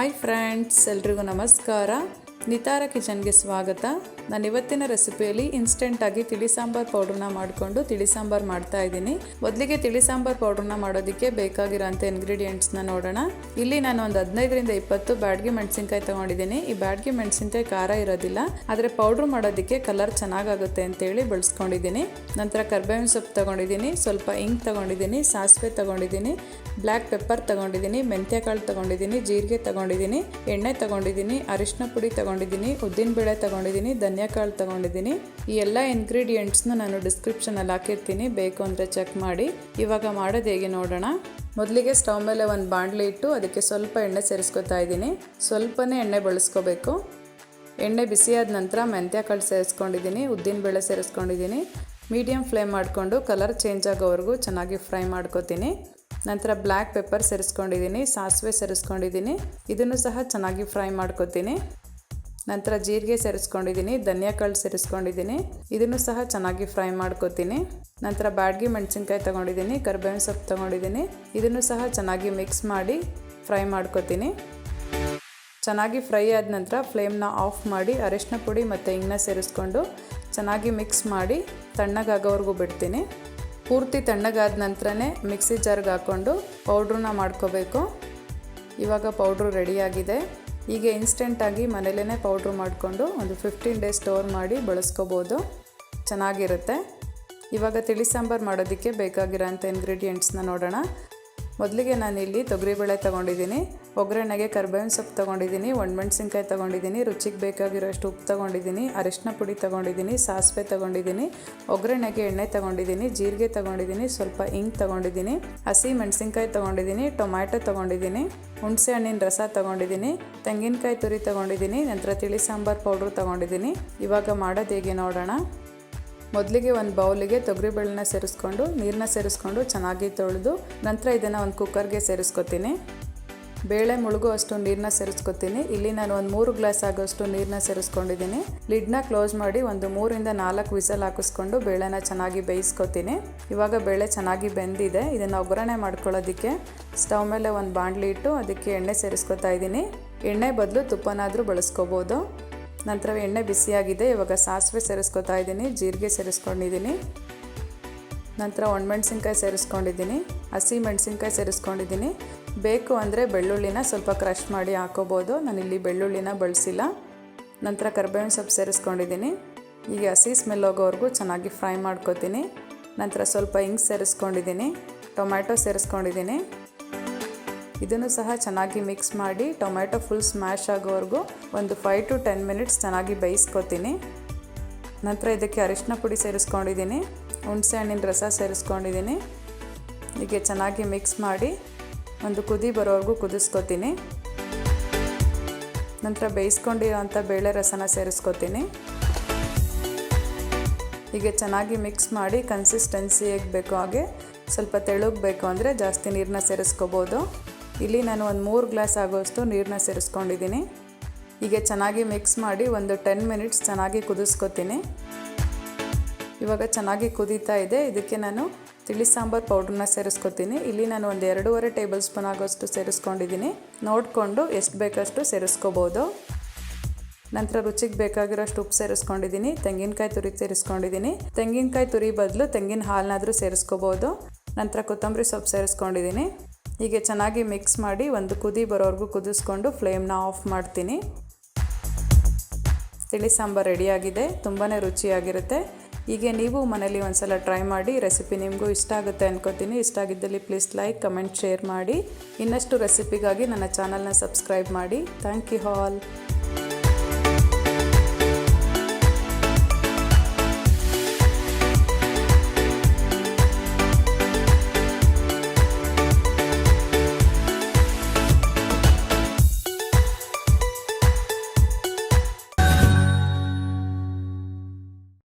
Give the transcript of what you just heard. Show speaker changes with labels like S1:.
S1: Hi friends ಎಲ್ರಿಗೂ ನಮಸ್ಕಾರ. ನಿತಾರ ಕಿಚನ್ಗೆ ಸ್ವಾಗತ. ನಾನು ಇವತ್ತಿನ ರೆಸಿಪಿಯಲ್ಲಿ ಇನ್ಸ್ಟೆಂಟಾಗಿ ತಿಳಿ ಸಾಂಬಾರ್ ಪೌಡ್ರನ್ನ ಮಾಡಿಕೊಂಡು ತಿಳಿ ಸಾಂಬಾರ್ ಮಾಡ್ತಾ ಇದ್ದೀನಿ. ಮೊದಲಿಗೆ ತಿಳಿ ಸಾಂಬಾರ್ ಪೌಡ್ರನ್ನ ಮಾಡೋದಕ್ಕೆ ಬೇಕಾಗಿರೋಂಥ ಇಂಗ್ರೀಡಿಯೆಂಟ್ಸ್ನ ನೋಡೋಣ. ಇಲ್ಲಿ ನಾನು ಒಂದು ಹದಿನೈದರಿಂದ ಇಪ್ಪತ್ತು ಬ್ಯಾಡ್ಗೆ ಮೆಣಸಿನ್ಕಾಯಿ ತೊಗೊಂಡಿದ್ದೀನಿ. ಈ ಬ್ಯಾಡ್ಗೆ ಮೆಣಸಿನ್ಕಾಯಿ ಖಾರ ಇರೋದಿಲ್ಲ. ಆದರೆ ಪೌಡ್ರ್ ಮಾಡೋದಕ್ಕೆ ಕಲರ್ ಚೆನ್ನಾಗಾಗುತ್ತೆ ಅಂತೇಳಿ ಬಳಸ್ಕೊಂಡಿದ್ದೀನಿ. ನಂತರ ಕರ್ಬೇವಿನ ಸೊಪ್ಪು ತೊಗೊಂಡಿದ್ದೀನಿ. ಸ್ವಲ್ಪ ಇಂಕ್ ತೊಗೊಂಡಿದ್ದೀನಿ. ಸಾಸಿವೆ ತೊಗೊಂಡಿದ್ದೀನಿ. ಬ್ಲ್ಯಾಕ್ ಪೆಪ್ಪರ್ ತೊಗೊಂಡಿದ್ದೀನಿ. ಮೆಂತ್ಯಕಾಳು ತೊಗೊಂಡಿದ್ದೀನಿ. ಜೀರಿಗೆ ತೊಗೊಂಡಿದ್ದೀನಿ. ಎಣ್ಣೆ ತೊಗೊಂಡಿದ್ದೀನಿ. ಅರಿಶಿನ ಪುಡಿ ತೊಗೊಂಡಿದ್ದೀನಿ. ಉದ್ದಿನಬೇಳೆ ತೊಗೊಂಡಿದ್ದೀನಿ ಧನಿಯಾಕಾಳು ತಗೊಂಡಿದ್ದೀನಿ. ಈ ಎಲ್ಲ ಇನ್ಗ್ರೀಡಿಯೆಂಟ್ಸ್ನ ನಾನು ಡಿಸ್ಕ್ರಿಪ್ಷನಲ್ಲಿ ಹಾಕಿರ್ತೀನಿ, ಬೇಕು ಅಂದರೆ ಚೆಕ್ ಮಾಡಿ. ಇವಾಗ ಮಾಡೋದು ಹೇಗೆ ನೋಡೋಣ. ಮೊದಲಿಗೆ ಸ್ಟವ್ ಮೇಲೆ ಒಂದು ಬಾಣಲೆ ಇಟ್ಟು ಅದಕ್ಕೆ ಸ್ವಲ್ಪ ಎಣ್ಣೆ ಸೇರಿಸ್ಕೊತಾ ಇದ್ದೀನಿ. ಸ್ವಲ್ಪನೇ ಎಣ್ಣೆ ಬಳಸ್ಕೋಬೇಕು. ಎಣ್ಣೆ ಬಿಸಿಯಾದ ನಂತರ ಮೆಂತ್ಯ ಕಾಳು ಸೇರಿಸ್ಕೊಂಡಿದ್ದೀನಿ ಉದ್ದಿನಬೇಳೆ ಸೇರಿಸ್ಕೊಂಡಿದ್ದೀನಿ. ಮೀಡಿಯಮ್ ಫ್ಲೇಮ್ ಮಾಡಿಕೊಂಡು ಕಲರ್ ಚೇಂಜ್ ಆಗೋವರೆಗೂ ಚೆನ್ನಾಗಿ ಫ್ರೈ ಮಾಡ್ಕೊತೀನಿ. ನಂತರ ಬ್ಲ್ಯಾಕ್ ಪೆಪ್ಪರ್ ಸೇರಿಸ್ಕೊಂಡಿದ್ದೀನಿ, ಸಾಸಿವೆ ಸೇರಿಸ್ಕೊಂಡಿದ್ದೀನಿ. ಇದನ್ನು ಸಹ ಚೆನ್ನಾಗಿ ಫ್ರೈ ಮಾಡ್ಕೊತೀನಿ. ನಂತರ ಜೀರಿಗೆ ಸೇರಿಸ್ಕೊಂಡಿದ್ದೀನಿ ಧನಿಯಾಕಾಳು ಸೇರಿಸ್ಕೊಂಡಿದ್ದೀನಿ. ಇದನ್ನು ಸಹ ಚೆನ್ನಾಗಿ ಫ್ರೈ ಮಾಡ್ಕೊತೀನಿ. ನಂತರ ಬ್ಯಾಡ್ಗಿ ಮೆಣಸಿನ್ಕಾಯಿ ತೊಗೊಂಡಿದ್ದೀನಿ, ಕರ್ಬೇವಿನ ಸೊಪ್ಪು ತೊಗೊಂಡಿದ್ದೀನಿ. ಇದನ್ನು ಸಹ ಚೆನ್ನಾಗಿ ಮಿಕ್ಸ್ ಮಾಡಿ ಫ್ರೈ ಮಾಡ್ಕೊತೀನಿ. ಚೆನ್ನಾಗಿ ಫ್ರೈ ಆದ ನಂತರ ಫ್ಲೇಮ್ನ ಆಫ್ ಮಾಡಿ ಅರಿಶಿನ ಪುಡಿ ಮತ್ತು ಇನ್ನ ಸೇರಿಸ್ಕೊಂಡು ಚೆನ್ನಾಗಿ ಮಿಕ್ಸ್ ಮಾಡಿ ತಣ್ಣಗಾಗೋವರೆಗೂ ಬಿಡ್ತೀನಿ. ಪೂರ್ತಿ ತಣ್ಣಗಾದ ನಂತರನೇ ಮಿಕ್ಸಿ ಜಾರ್ಗೆ ಹಾಕ್ಕೊಂಡು ಪೌಡ್ರನ್ನ ಮಾಡ್ಕೋಬೇಕು. ಇವಾಗ ಪೌಡ್ರು ರೆಡಿಯಾಗಿದೆ ಈಗ ಇನ್ಸ್ಟೆಂಟಾಗಿ ಮನೇಲೇ ಪೌಡ್ರ್ ಮಾಡಿಕೊಂಡು ಒಂದು ಫಿಫ್ಟೀನ್ ಡೇಸ್ ಸ್ಟೋರ್ ಮಾಡಿ ಬಳಸ್ಕೋಬೋದು. ಚೆನ್ನಾಗಿರುತ್ತೆ. ಇವಾಗ ತಿಳಿ ಸಾಂಬಾರು ಮಾಡೋದಕ್ಕೆ ಬೇಕಾಗಿರೋಂಥ ಇಂಗ್ರೀಡಿಯೆಂಟ್ಸ್ನ ನೋಡೋಣ. ಮೊದಲಿಗೆ ನಾನಿಲ್ಲಿ ತೊಗರಿಬೇಳೆ ತೊಗೊಂಡಿದ್ದೀನಿ, ಒಗ್ಗರಣೆಗೆ ಕರ್ಬೇವಿನ ಸೊಪ್ಪು ತೊಗೊಂಡಿದ್ದೀನಿ, ಒಣಮೆಣ್ಸಿನ್ಕಾಯಿ ತೊಗೊಂಡಿದ್ದೀನಿ, ರುಚಿಗೆ ಬೇಕಾಗಿರೋಷ್ಟು ಉಪ್ಪು ತೊಗೊಂಡಿದ್ದೀನಿ, ಅರಿಶಿನ ಪುಡಿ ತೊಗೊಂಡಿದ್ದೀನಿ, ಸಾಸಿವೆ ತೊಗೊಂಡಿದ್ದೀನಿ, ಒಗ್ಗರಣೆಗೆ ಎಣ್ಣೆ ತೊಗೊಂಡಿದ್ದೀನಿ, ಜೀರಿಗೆ ತೊಗೊಂಡಿದ್ದೀನಿ, ಸ್ವಲ್ಪ ಇಂಕ್ ತೊಗೊಂಡಿದ್ದೀನಿ, ಹಸಿ ಮೆಣಸಿನ್ಕಾಯಿ ತೊಗೊಂಡಿದ್ದೀನಿ, ಟೊಮ್ಯಾಟೊ ತೊಗೊಂಡಿದ್ದೀನಿ, ಹುಣಸೆ ಹಣ್ಣಿನ ರಸ ತೊಗೊಂಡಿದ್ದೀನಿ, ತೆಂಗಿನಕಾಯಿ ತುರಿ ತೊಗೊಂಡಿದ್ದೀನಿ, ನಂತರ ತಿಳಿ ಸಾಂಬಾರು ಪೌಡ್ರು ತೊಗೊಂಡಿದ್ದೀನಿ. ಇವಾಗ ಮಾಡೋದು ಹೇಗೆ ನೋಡೋಣ. ಮೊದಲಿಗೆ ಒಂದು ಬೌಲಿಗೆ ತೊಗರಿಬೇಳೆನ ಸೇರಿಸ್ಕೊಂಡು ನೀರನ್ನ ಸೇರಿಸ್ಕೊಂಡು ಚೆನ್ನಾಗಿ ತೊಳೆದು, ನಂತರ ಇದನ್ನು ಒಂದು ಕುಕ್ಕರ್ಗೆ ಸೇರಿಸ್ಕೊತೀನಿ. ಬೇಳೆ ಮುಳುಗೋ ಅಷ್ಟು ನೀರನ್ನ ಸೇರಿಸ್ಕೊತೀನಿ. ಇಲ್ಲಿ ನಾನು ಒಂದು ಮೂರು ಗ್ಲಾಸ್ ಆಗೋಷ್ಟು ನೀರನ್ನ ಸೇರಿಸ್ಕೊಂಡಿದ್ದೀನಿ. ಲಿಡ್ನ ಕ್ಲೋಸ್ ಮಾಡಿ ಒಂದು ಮೂರಿಂದ ನಾಲ್ಕು ವಿಸಲ್ ಹಾಕಿಸ್ಕೊಂಡು ಬೇಳೆನ ಚೆನ್ನಾಗಿ ಬೇಯಿಸ್ಕೊತೀನಿ. ಇವಾಗ ಬೇಳೆ ಚೆನ್ನಾಗಿ ಬೆಂದಿದೆ. ಇದನ್ನು ಒಗ್ಗರಣೆ ಮಾಡ್ಕೊಳ್ಳೋದಕ್ಕೆ ಸ್ಟವ್ ಮೇಲೆ ಒಂದು ಬಾಣಲಿ ಇಟ್ಟು ಅದಕ್ಕೆ ಎಣ್ಣೆ ಸೇರಿಸ್ಕೊತಾ ಇದ್ದೀನಿ. ಎಣ್ಣೆ ಬದಲು ತುಪ್ಪನಾದರೂ ಬಳಸ್ಕೋಬೋದು. ನಂತರ ಎಣ್ಣೆ ಬಿಸಿಯಾಗಿದೆ. ಇವಾಗ ಸಾಸಿವೆ ಸೇರಿಸ್ಕೊತಾ ಇದ್ದೀನಿ. ಜೀರಿಗೆ ಸೇರಿಸ್ಕೊಂಡಿದ್ದೀನಿ. ನಂತರ ಒಣಮೆಣ್ಸಿನ್ಕಾಯಿ ಸೇರಿಸ್ಕೊಂಡಿದ್ದೀನಿ. ಹಸಿ ಮೆಣಸಿನ್ಕಾಯಿ ಸೇರಿಸ್ಕೊಂಡಿದ್ದೀನಿ. ಬೇಕು ಅಂದರೆ ಬೆಳ್ಳುಳ್ಳಿನ ಸ್ವಲ್ಪ ಕ್ರಷ್ ಮಾಡಿ ಹಾಕೋಬೋದು. ನಾನಿಲ್ಲಿ ಬೆಳ್ಳುಳ್ಳಿನ ಬಳಸಿಲ್ಲ. ನಂತರ ಕರ್ಬೇವಿನ ಸೊಪ್ಪು ಸೇರಿಸ್ಕೊಂಡಿದ್ದೀನಿ. ಈಗ ಹಸಿ ಸ್ಮೆಲ್ ಹೋಗೋವರೆಗೂ ಚೆನ್ನಾಗಿ ಫ್ರೈ ಮಾಡ್ಕೊತೀನಿ. ನಂತರ ಸ್ವಲ್ಪ ಹಿಂಗೆ ಸೇರಿಸ್ಕೊಂಡಿದ್ದೀನಿ. ಟೊಮ್ಯಾಟೊ ಸೇರಿಸ್ಕೊಂಡಿದ್ದೀನಿ. ಇದನ್ನು ಸಹ ಚೆನ್ನಾಗಿ ಮಿಕ್ಸ್ ಮಾಡಿ ಟೊಮ್ಯಾಟೊ ಫುಲ್ ಸ್ಮ್ಯಾಶ್ ಆಗೋವರೆಗೂ ಒಂದು ಫೈವ್ ಟು ಟೆನ್ ಮಿನಿಟ್ಸ್ ಚೆನ್ನಾಗಿ ಬೇಯಿಸ್ಕೊತೀನಿ. ನಂತರ ಇದಕ್ಕೆ ಅರಿಶಿನ ಪುಡಿ ಸೇರಿಸ್ಕೊಂಡಿದ್ದೀನಿ, ಹುಣಸೆ ಹಣ್ಣಿನ ರಸ ಸೇರಿಸ್ಕೊಂಡಿದ್ದೀನಿ. ಹೀಗೆ ಚೆನ್ನಾಗಿ ಮಿಕ್ಸ್ ಮಾಡಿ ಒಂದು ಕುದಿ ಬರೋವರೆಗೂ ಕುದಿಸ್ಕೊತೀನಿ. ನಂತರ ಬೇಯಿಸ್ಕೊಂಡಿರೋಂಥ ಬೇಳೆ ರಸನ ಸೇರಿಸ್ಕೊತೀನಿ. ಹೀಗೆ ಚೆನ್ನಾಗಿ ಮಿಕ್ಸ್ ಮಾಡಿ ಕನ್ಸಿಸ್ಟೆನ್ಸಿ ಹೇಗೆ ಬೇಕೋ ಹಾಗೆ ಸ್ವಲ್ಪ ತೆಳುಗ್ಬೇಕು ಅಂದರೆ ಜಾಸ್ತಿ ನೀರನ್ನ ಸೇರಿಸ್ಕೋಬೋದು. ಇಲ್ಲಿ ನಾನು ಒಂದು ಮೂರು ಗ್ಲಾಸ್ ಆಗೋಷ್ಟು ನೀರನ್ನ ಸೇರಿಸ್ಕೊಂಡಿದ್ದೀನಿ. ಹೀಗೆ ಚೆನ್ನಾಗಿ ಮಿಕ್ಸ್ ಮಾಡಿ ಒಂದು ಟೆನ್ ಮಿನಿಟ್ಸ್ ಚೆನ್ನಾಗಿ ಕುದಿಸ್ಕೊತೀನಿ. ಇವಾಗ ಚೆನ್ನಾಗಿ ಕುದೀತಾ ಇದೆ. ಇದಕ್ಕೆ ನಾನು ತಿಳಿ ಸಾಂಬಾರು ಪೌಡ್ರನ್ನ ಸೇರಿಸ್ಕೊತೀನಿ. ಇಲ್ಲಿ ನಾನು ಒಂದು ಎರಡೂವರೆ ಟೇಬಲ್ ಸ್ಪೂನ್ ಆಗೋಷ್ಟು ಸೇರಿಸ್ಕೊಂಡಿದ್ದೀನಿ. ನೋಡಿಕೊಂಡು ಎಷ್ಟು ಬೇಕಷ್ಟು ಸೇರಿಸ್ಕೋಬೋದು. ನಂತರ ರುಚಿಗೆ ಬೇಕಾಗಿರೋಷ್ಟು ಉಪ್ಪು ಸೇರಿಸ್ಕೊಂಡಿದ್ದೀನಿ. ತೆಂಗಿನಕಾಯಿ ತುರಿ ಸೇರಿಸ್ಕೊಂಡಿದ್ದೀನಿ. ತೆಂಗಿನಕಾಯಿ ತುರಿ ಬದಲು ತೆಂಗಿನ ಹಾಲನ್ನಾದರೂ ಸೇರಿಸ್ಕೋಬೋದು. ನಂತರ ಕೊತ್ತಂಬರಿ ಸೊಪ್ಪು ಸೇರಿಸ್ಕೊಂಡಿದ್ದೀನಿ. ಹೀಗೆ ಚೆನ್ನಾಗಿ ಮಿಕ್ಸ್ ಮಾಡಿ ಒಂದು ಕುದಿ ಬರೋವರೆಗೂ ಕುದಿಸ್ಕೊಂಡು ಫ್ಲೇಮ್ನ ಆಫ್ ಮಾಡ್ತೀನಿ. ತಿಳಿ ಸಾಂಬಾರು ರೆಡಿಯಾಗಿದೆ ತುಂಬಾ ರುಚಿಯಾಗಿರುತ್ತೆ. ಹೀಗೆ ನೀವು ಮನೇಲಿ ಒಂದ್ಸಲ ಟ್ರೈ ಮಾಡಿ, ರೆಸಿಪಿ ನಿಮಗೂ ಇಷ್ಟ ಆಗುತ್ತೆ ಅನ್ಕೋತೀನಿ. ಇಷ್ಟ ಆಗಿದ್ದಲ್ಲಿ ಪ್ಲೀಸ್ ಲೈಕ್, ಕಮೆಂಟ್, ಶೇರ್ ಮಾಡಿ. ಇನ್ನಷ್ಟು ರೆಸಿಪಿಗಾಗಿ ನನ್ನ ಚಾನಲ್ನ ಸಬ್ಸ್ಕ್ರೈಬ್ ಮಾಡಿ. Thank you all.